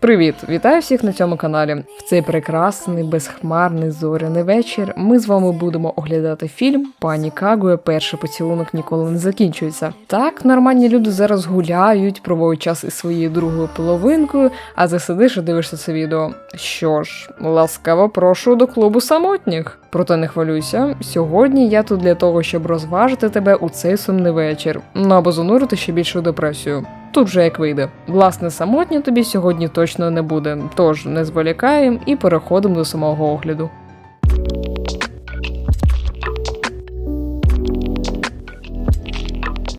Привіт, вітаю всіх на цьому каналі. В цей прекрасний, безхмарний зоряний вечір. Ми з вами будемо оглядати фільм Пані Кагує. Перший поцілунок ніколи не закінчується. Так, нормальні люди зараз гуляють, проводять час із своєю другою половинкою, а ти сидиш і дивишся це відео. Що ж, ласкаво прошу до клубу самотніх. Проте не хвилюйся. Сьогодні я тут для того, щоб розважити тебе у цей сумний вечір, ну або занурити ще більше в депресію. Тут вже як вийде. Власне, самотньо тобі сьогодні точно не буде, тож не зволікаємо і переходимо до самого огляду.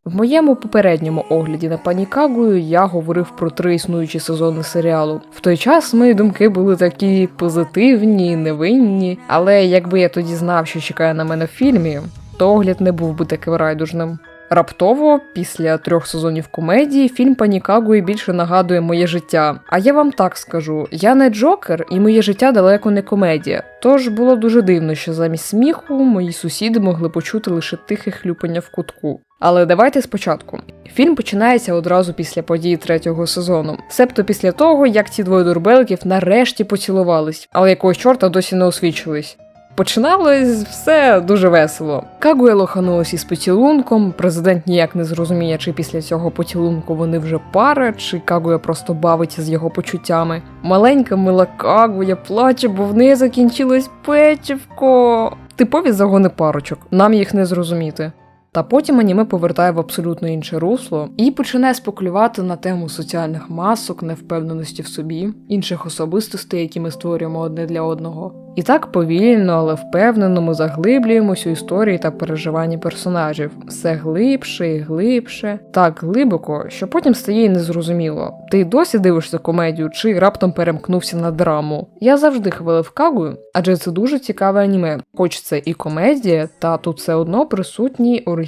В моєму попередньому огляді на панікагую я говорив про три існуючі сезони серіалу. В той час мої думки були такі позитивні, невинні, але якби я тоді знав, що чекає на мене в фільмі, то огляд не був би таким райдужним. Раптово, після трьох сезонів комедії, фільм Пані Кагуї більше нагадує моє життя. А я вам так скажу: я не Джокер, і моє життя далеко не комедія. Тож було дуже дивно, що замість сміху мої сусіди могли почути лише тихе хлюпання в кутку. Але давайте спочатку. Фільм починається одразу після подій третього сезону, себто після того, як ці двоє дурбеликів нарешті поцілувались, але якогось чорта досі не освічились. Починалось все дуже весело. Кагуя лоханулась із поцілунком. Президент ніяк не зрозуміє, чи після цього поцілунку вони вже пара, чи Кагуя просто бавиться з його почуттями. Маленька мила Кагуя плаче, бо в неї закінчилось печівко. Типові загони парочок, нам їх не зрозуміти. Та потім аніме повертає в абсолютно інше русло і починає спекулювати на тему соціальних масок, невпевненості в собі, інших особистостей, які ми створюємо одне для одного. І так повільно, але впевнено ми заглиблюємось у історії та переживанні персонажів. Все глибше і глибше, так глибоко, що потім стає й незрозуміло. Ти досі дивишся комедію чи раптом перемкнувся на драму. Я завжди хвалив Кагую, адже це дуже цікаве аніме, хоч це і комедія, та тут все одно присутній оригінальний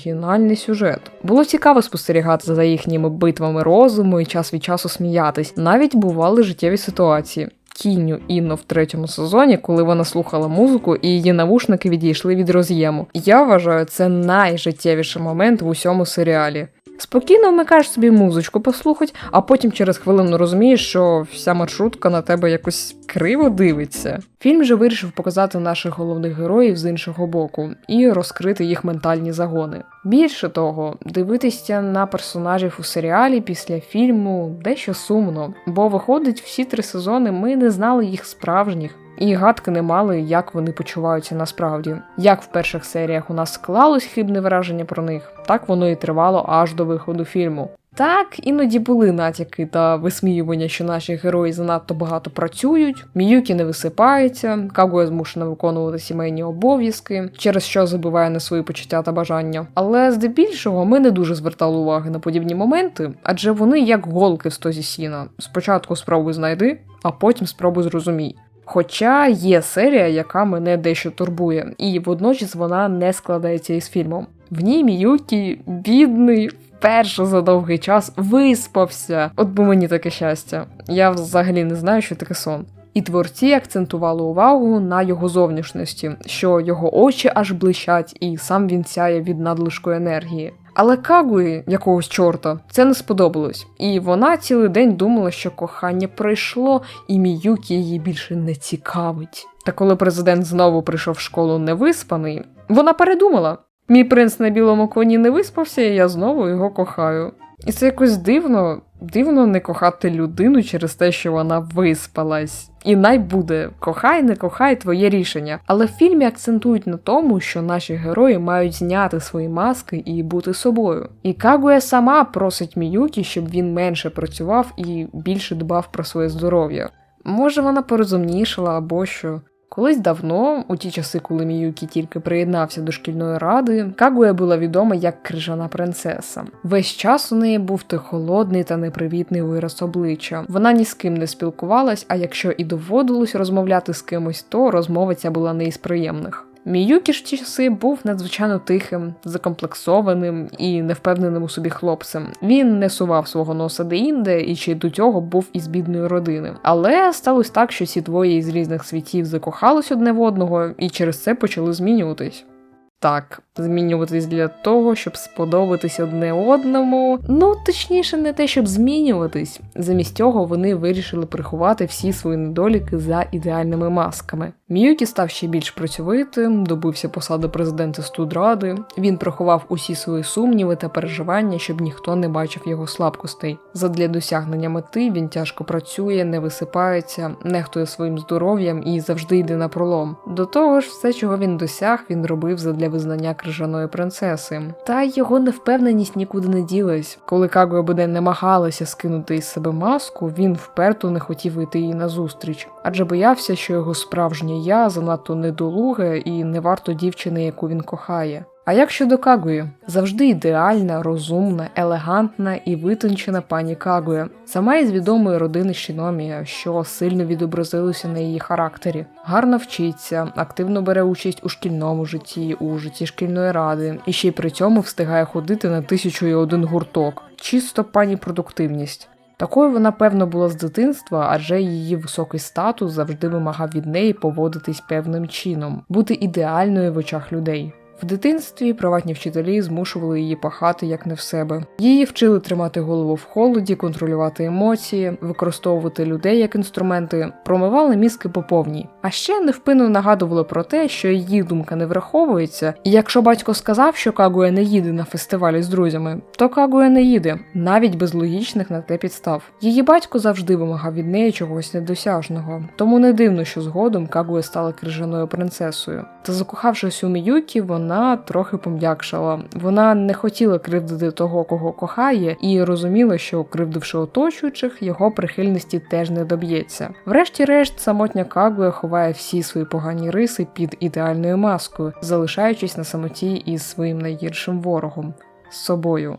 сюжет. Було цікаво спостерігати за їхніми битвами розуму і час від часу сміятись. Навіть бували життєві ситуації. Кінню Інно в третьому сезоні, коли вона слухала музику і її навушники відійшли від роз'єму. Я вважаю, це найжиттєвіший момент в усьому серіалі. Спокійно вмикаєш собі музичку послухать, а потім через хвилину розумієш, що вся маршрутка на тебе якось криво дивиться. Фільм же вирішив показати наших головних героїв з іншого боку і розкрити їх ментальні загони. Більше того, дивитися на персонажів у серіалі після фільму дещо сумно, бо виходить, всі три сезони ми не знали їх справжніх. І гадки не мали, як вони почуваються насправді. Як в перших серіях у нас склалось хибне враження про них, так воно і тривало аж до виходу фільму. Так, іноді були натяки та висміювання, що наші герої занадто багато працюють, Міюкі не висипається, Кагуя змушена виконувати сімейні обов'язки, через що забиває на свої почуття та бажання. Але здебільшого ми не дуже звертали уваги на подібні моменти, адже вони як голки в стозі сіна. Спочатку спробуй знайди, а потім спробуй зрозумій. Хоча є серія, яка мене дещо турбує, і водночас вона не складається із фільмом. В ній Міюкі, бідний, вперше за довгий час виспався. От би мені таке щастя. Я взагалі не знаю, що таке сон. І творці акцентували увагу на його зовнішності, що його очі аж блищать, і сам він сяє від надлишку енергії. Але Кагуї, якогось чорта, це не сподобалось, і вона цілий день думала, що кохання пройшло, і Міюкі її більше не цікавить. Та коли президент знову прийшов в школу невиспаний, вона передумала: мій принц на білому коні не виспався, і я знову його кохаю. І це якось дивно, дивно не кохати людину через те, що вона виспалась. І най буде кохай, не кохай твоє рішення. Але в фільмі акцентують на тому, що наші герої мають зняти свої маски і бути собою. І Кагуя сама просить Міюкі, щоб він менше працював і більше дбав про своє здоров'я. Може, вона порозумнішала або що. Колись давно, у ті часи, коли Міюкі тільки приєднався до шкільної ради, Кагуя була відома як крижана принцеса. Весь час у неї був той холодний та непривітний вираз обличчя. Вона ні з ким не спілкувалась, а якщо і доводилось розмовляти з кимось, то розмова ця була не із приємних. Міюкі ж часи був надзвичайно тихим, закомплексованим і невпевненим у собі хлопцем. Він не сував свого носа деінде і ще до цього був із бідної родини. Але сталося так, що ці двоє із різних світів закохались одне в одного і через це почали змінюватись. Так, змінюватись для того, щоб сподобатись одне одному. Ну, точніше, не те, щоб змінюватись. Замість цього вони вирішили приховати всі свої недоліки за ідеальними масками. Міюкі став ще більш працьовитим, добився посади президента студради. Він приховав усі свої сумніви та переживання, щоб ніхто не бачив його слабкостей. Задля досягнення мети він тяжко працює, не висипається, нехтує своїм здоров'ям і завжди йде на пролом. До того ж, все, чого він досяг, він робив задля визнання крижаної принцеси. Та його невпевненість нікуди не ділась. Коли Кагуя буде намагалася скинути із себе маску, він вперто не хотів йти їй назустріч, адже боявся, що його справжнє я занадто недолуге і не варто дівчини, яку він кохає. А як щодо Кагуї? Завжди ідеальна, розумна, елегантна і витончена пані Кагуя, сама із відомої родини Шиномія, що сильно відобразилося на її характері. Гарно вчиться, активно бере участь у шкільному житті, у житті шкільної ради, і ще й при цьому встигає ходити на тисячу і один гурток. Чисто пані продуктивність. Такою вона, певно, була з дитинства, адже її високий статус завжди вимагав від неї поводитись певним чином, бути ідеальною в очах людей. В дитинстві приватні вчителі змушували її пахати як не в себе. Її вчили тримати голову в холоді, контролювати емоції, використовувати людей як інструменти, промивали мізки по повній. А ще невпинно нагадували про те, що її думка не враховується, і якщо батько сказав, що Кагуя не їде на фестивалі з друзями, то Кагуя не їде, навіть без логічних на те підстав. Її батько завжди вимагав від неї чогось недосяжного, тому не дивно, що згодом Кагуя стала крижаною принцесою. Та закохавшись у Міюкі, вона трохи пом'якшала. Вона не хотіла кривдити того, кого кохає, і розуміла, що кривдивши оточуючих, його прихильності теж не доб'ється. Врешті-решт, самотня Кагуя ховає всі свої погані риси під ідеальною маскою, залишаючись на самоті із своїм найгіршим ворогом з собою.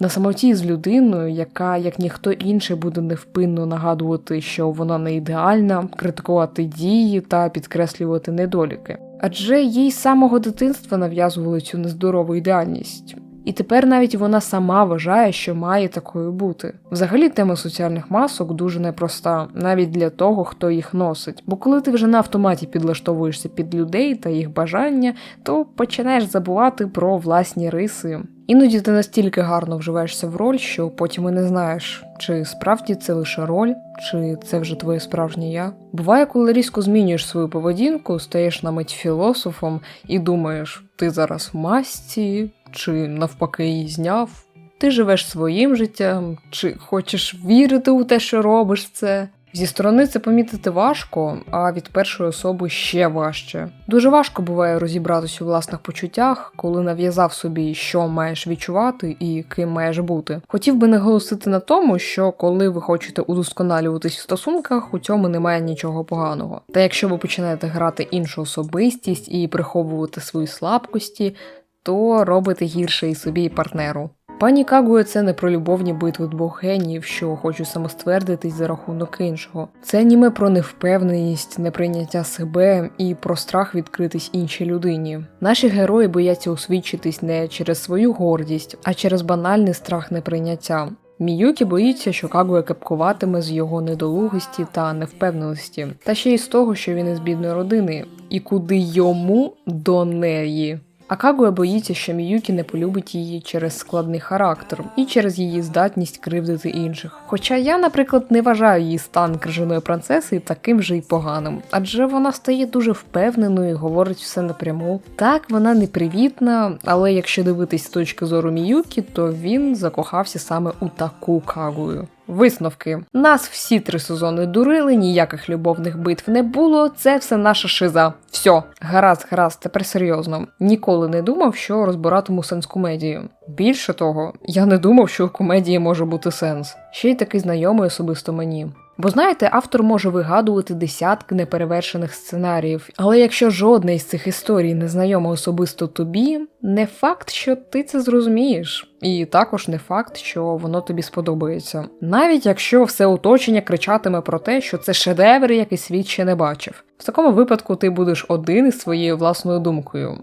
На самоті з людиною, яка, як ніхто інший, буде невпинно нагадувати, що вона не ідеальна, критикувати дії та підкреслювати недоліки. Адже їй з самого дитинства нав'язували цю нездорову ідеальність. І тепер навіть вона сама вважає, що має такою бути. Взагалі, тема соціальних масок дуже непроста, навіть для того, хто їх носить. Бо коли ти вже на автоматі підлаштовуєшся під людей та їх бажання, то починаєш забувати про власні риси. Іноді ти настільки гарно вживаєшся в роль, що потім і не знаєш, чи справді це лише роль, чи це вже твоє справжнє я. Буває, коли різко змінюєш свою поведінку, стаєш на мить філософом і думаєш, ти зараз в масці, чи навпаки її зняв. Ти живеш своїм життям, чи хочеш вірити у те, що робиш це. Зі сторони це помітити важко, а від першої особи ще важче. Дуже важко буває розібратися у власних почуттях, коли нав'язав собі, що маєш відчувати і ким маєш бути. Хотів би наголосити на тому, що коли ви хочете удосконалюватись в стосунках, у цьому немає нічого поганого. Та якщо ви починаєте грати іншу особистість і приховувати свої слабкості, то робите гірше і собі, і партнеру. Пані Кагуя це не про любовні битви двох генів, що хочуть самоствердитись за рахунок іншого. Це німе про невпевненість, неприйняття себе і про страх відкритись іншій людині. Наші герої бояться освідчитись не через свою гордість, а через банальний страх неприйняття. Міюкі боїться, що Кагуя кепкуватиме з його недолугості та невпевненості, та ще й з того, що він із бідної родини, і куди йому до неї. А Кагуя боїться, що Міюкі не полюбить її через складний характер і через її здатність кривдити інших. Хоча я, наприклад, не вважаю її стан крижаної принцеси таким же й поганим, адже вона стає дуже впевненою, і говорить все напряму. Так, вона непривітна, але якщо дивитись з точки зору Міюкі, то він закохався саме у таку Кагую. Висновки. Нас всі три сезони дурили, ніяких любовних битв не було. Це все наша шиза. Все, гаразд, гаразд, тепер серйозно. Ніколи не думав, що розбиратиму сенс комедію. Більше того, я не думав, що в комедії може бути сенс. Ще й такий знайомий особисто мені. Бо знаєте, автор може вигадувати десятки неперевершених сценаріїв, але якщо жодна із цих історій не знайома особисто тобі, не факт, що ти це зрозумієш, і також не факт, що воно тобі сподобається. Навіть якщо все оточення кричатиме про те, що це шедевр, який світ ще не бачив. В такому випадку ти будеш один із своєю власною думкою.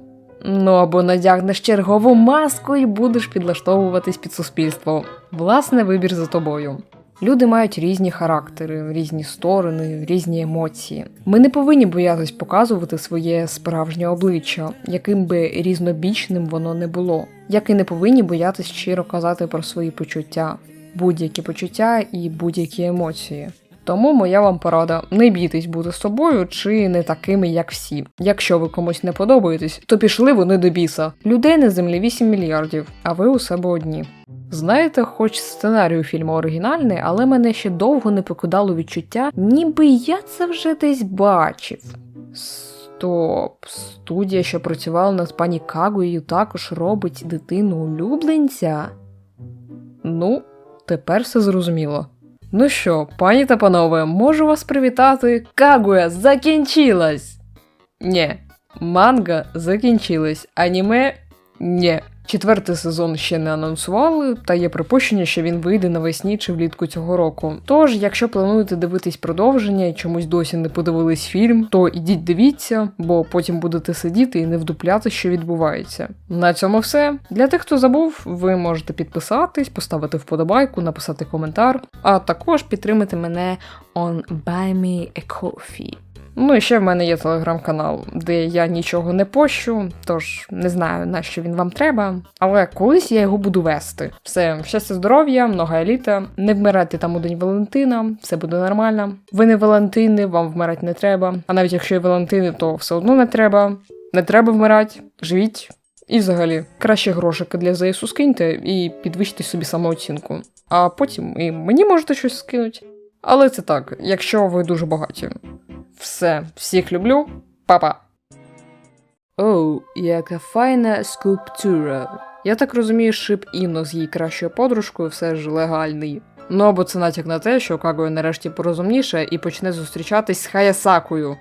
Ну або надягнеш чергову маску і будеш підлаштовуватись під суспільство. Власне, вибір за тобою. Люди мають різні характери, різні сторони, різні емоції. Ми не повинні боятись показувати своє справжнє обличчя, яким би різнобічним воно не було, як і не повинні боятись щиро казати про свої почуття, будь-які почуття і будь-які емоції. Тому моя вам порада: не бійтесь бути собою чи не такими, як всі. Якщо ви комусь не подобаєтесь, то пішли вони до біса. Людей на землі 8 мільярдів, а ви у себе одні. Знаєте, хоч сценарій у фільму оригінальний, але мене ще довго не покидало відчуття, ніби я це вже десь бачив. Стоп, студія, що працювала над пані Кагуєю, також робить дитину улюбленця. Ну, тепер все зрозуміло. Ну що, пані та панове, можу вас привітати. Кагуя закінчилась! Нє, манга закінчилась, аніме ні. Четвертий сезон ще не анонсували, та є припущення, що він вийде навесні чи влітку цього року. Тож, якщо плануєте дивитись продовження і чомусь досі не подивились фільм, то ідіть дивіться, бо потім будете сидіти і не вдупляти, що відбувається. На цьому все. Для тих, хто забув, ви можете підписатись, поставити вподобайку, написати коментар, а також підтримати мене on Buy Me a Coffee. Ну і ще в мене є телеграм-канал, де я нічого не пощу, тож не знаю, на що він вам треба. Але колись я його буду вести. Все, щастя, здоров'я, много еліта. Не вмирайте там у день Валентина, все буде нормально. Ви не Валентини, вам вмирати не треба. А навіть якщо і Валентини, то все одно не треба. Не треба вмирати, живіть. І взагалі, краще грошики для ЗСУ скиньте і підвищте собі самооцінку. А потім і мені можете щось скинути. Але це так, якщо ви дуже багаті. Все, всіх люблю, па-па. Оу, яка файна скульптура. Я так розумію, шип Іно з її кращою подружкою все ж легальний. Ну або це натяк на те, що Кагуя нарешті порозумніше і почне зустрічатись з Хаясакою.